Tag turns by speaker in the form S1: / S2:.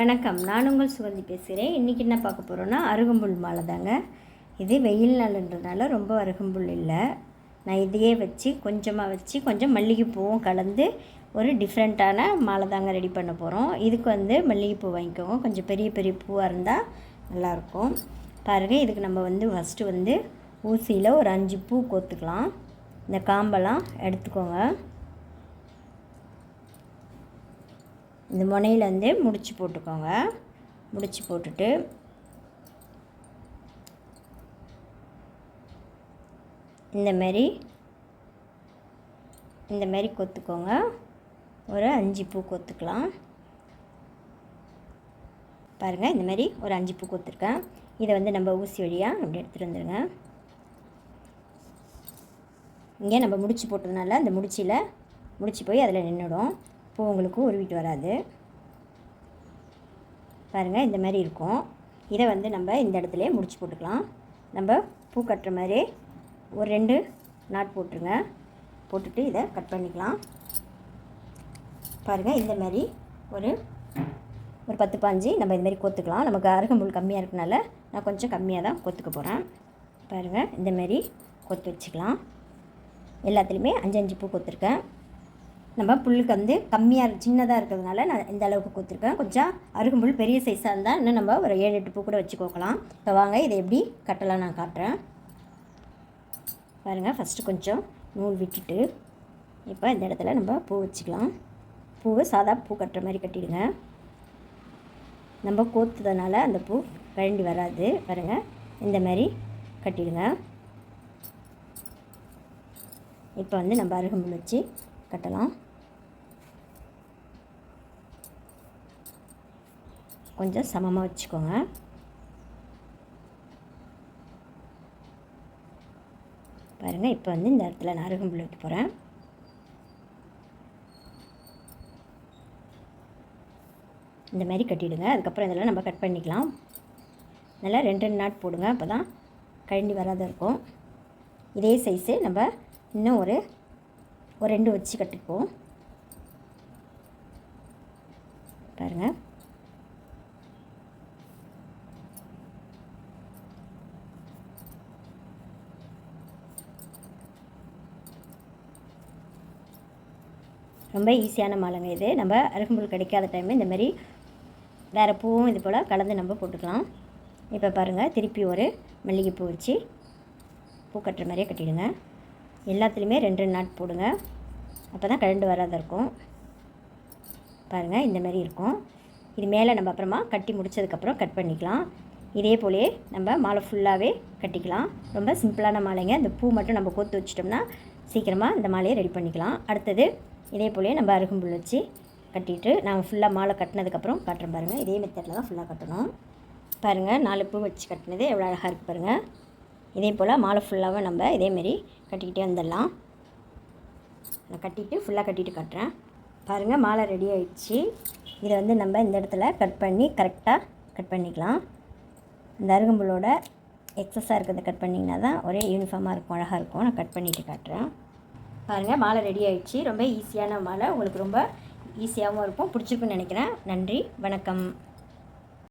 S1: வணக்கம். நான் உங்கள் சுகந்தி பேசுகிறேன் இன்றைக்கி என்ன பார்க்க போகிறோன்னா அருகம்புல் மாலை தாங்க. இது வெயில் நாளுன்றதுனால ரொம்ப அருகம்புல் இல்லை. நான் இதையே வச்சு கொஞ்சமாக வச்சு கொஞ்சம் மல்லிகைப்பூவும் கலந்து ஒரு டிஃப்ரெண்ட்டான மாலை தாங்க ரெடி பண்ண போகிறோம் இதுக்கு வந்து மல்லிகைப்பூ வாங்கிக்கோங்க. கொஞ்சம் பெரிய பெரிய பூவாக இருந்தால் நல்லாயிருக்கும். பாருங்கள் இதுக்கு நம்ம வந்து ஃபஸ்ட்டு வந்து ஊசியில் ஒரு அஞ்சு பூ கோத்துக்கலாம். இந்த காம்பெல்லாம் எடுத்துக்கோங்க. இந்த முனையில் வந்து முடிச்சு போட்டுக்கோங்க. முடிச்சு போட்டுட்டு இந்தமாரி இந்தமாரி கொத்துக்கோங்க. ஒரு அஞ்சு பூ கொத்துக்கலாம். பாருங்கள் இந்த மாதிரி ஒரு அஞ்சு பூ கொத்துருக்கேன். இதை வந்து நம்ம ஊசி வழியாக அப்படி எடுத்துகிட்டு வந்துடுங்க இங்கே நம்ம முடிச்சு போட்டதுனால அந்த முடிச்சியில் முடிச்சு போய் அதில் நின்றுடும் பூ உங்களுக்கு உருவிட்டு வராது. பாருங்கள் இந்த மாதிரி இருக்கும். இதை வந்து நம்ம இந்த இடத்துலையே முடிச்சு போட்டுக்கலாம். நம்ம பூ கட்டுற மாதிரி ஒரு ரெண்டு நாட் போட்டுருங்க. போட்டுட்டு இதை கட் பண்ணிக்கலாம். பாருங்கள் இந்த மாதிரி ஒரு ஒரு பத்து பாஞ்சு நம்ம இந்த மாதிரி கோத்துக்கலாம். நமக்கு அருகம்புல் கம்மியாக இருக்கனால நான் கொஞ்சம் கம்மியாக தான் கொத்துக்க போகிறேன் பாருங்கள் இந்த மாதிரி கொத்து வச்சுக்கலாம். எல்லாத்துலேயுமே அஞ்சு அஞ்சு பூ கொத்துருக்கேன். நம்ம புல்லுக்கு வந்து கம்மியாக சின்னதாக இருக்கிறதுனால நான் இந்த அளவுக்கு கொடுத்துருக்கேன். கொஞ்சம் அருகம்புல் பெரிய சைஸாக இருந்தால் இன்னும் நம்ம ஒரு ஏழு எட்டு பூ கூட வச்சுக்கோக்கலாம். இப்போ வாங்க இதை எப்படி கட்டலாம் நான் காட்டுறேன். பாருங்கள் ஃபஸ்ட்டு கொஞ்சம் நூல் விட்டுட்டு இப்போ இந்த இடத்துல நம்ம பூ வச்சுக்கலாம். பூவை சாதா பூ கட்டுற மாதிரி கட்டிடுங்க. நம்ம கோத்துறதுனால அந்த பூ கழண்டி வராது. பாருங்கள் இந்த மாதிரி கட்டிடுங்க. இப்போ வந்து நம்ம அருகம்புல் வச்சு கட்டலாம். கொஞ்சம் சமமாக வச்சுக்கோங்க. பாருங்கள் இப்போ வந்து இந்த இடத்துல நான் அருகம்புல் வைக்க போகிறேன் இந்த மாதிரி கட்டிவிடுங்க அதுக்கப்புறம் இதெல்லாம் நம்ம கட் பண்ணிக்கலாம். நல்லா ரெண்டு ரெண்டு நாட் போடுங்க. அப்போ தான் கழண்டி வராத இருக்கும். இதே சைஸு நம்ம இன்னும் ஒரு ஒரு ரெண்டு வச்சு கட்டிப்போம். பாருங்கள் ரொம்ப ஈஸியான மாலைங்க இது. நம்ம அருகம்புல் கிடைக்காத டைமு இந்த மாதிரி வேறு பூவும் இது போல் கலந்து நம்ம போட்டுக்கலாம். இப்போ பாருங்கள் திருப்பி ஒரு மல்லிகைப்பூ வச்சு பூ கட்டுற மாதிரியே கட்டிடுங்க. எல்லாத்துலேயுமே ரெண்டு ரெண்டு நாட் போடுங்க. அப்போ தான் கழண்டு வராத இருக்கும். பாருங்கள் இந்த மாதிரி இருக்கும். இது மேலே நம்ம அப்புறமா கட்டி முடித்ததுக்கப்புறம் கட் பண்ணிக்கலாம். இதே போலே நம்ம மாலை ஃபுல்லாகவே கட்டிக்கலாம். ரொம்ப சிம்பிளான மாலைங்க. இந்த பூ மட்டும் நம்ம கோத்து வச்சிட்டோம்னா சீக்கிரமாக இந்த மாலையை ரெடி பண்ணிக்கலாம். அடுத்தது இதே போலவே நம்ம அருகம்புல் வச்சு கட்டிட்டு நாங்கள் ஃபுல்லாக மாலை கட்டினதுக்கப்புறம் காட்டுறோம் பாருங்கள் இதே மெத்தடில் தான் ஃபுல்லாக கட்டணும். பாருங்கள் நாலு பூ வச்சு கட்டினது எவ்வளோ அழகாக இருக்குது பாருங்கள் இதே போல் மாலை ஃபுல்லாகவும் நம்ம இதேமாரி கட்டிக்கிட்டே வந்துடலாம். நான் கட்டிட்டு ஃபுல்லாக கட்டிட்டு கட்டுறேன். பாருங்கள் மாலை ரெடி ஆகிடுச்சு இதை வந்து நம்ம இந்த இடத்துல கட் பண்ணி கரெக்டாக கட் பண்ணிக்கலாம். இந்த அருகம்புல்லோட எக்ஸஸாக இருக்கிறத கட் பண்ணிங்கன்னா தான் ஒரே யூனிஃபார்மாக இருக்கும் அழகாக இருக்கும். நான் கட் பண்ணிவிட்டு காட்டுறேன். பாருங்கள் மாலை ரெடி ஆயிடுச்சு. ரொம்ப ஈஸியான மாலை. உங்களுக்கு ரொம்ப ஈஸியாகவும் இருக்கும். பிடிச்சிருக்குன்னு நினைக்கிறேன். நன்றி வணக்கம்.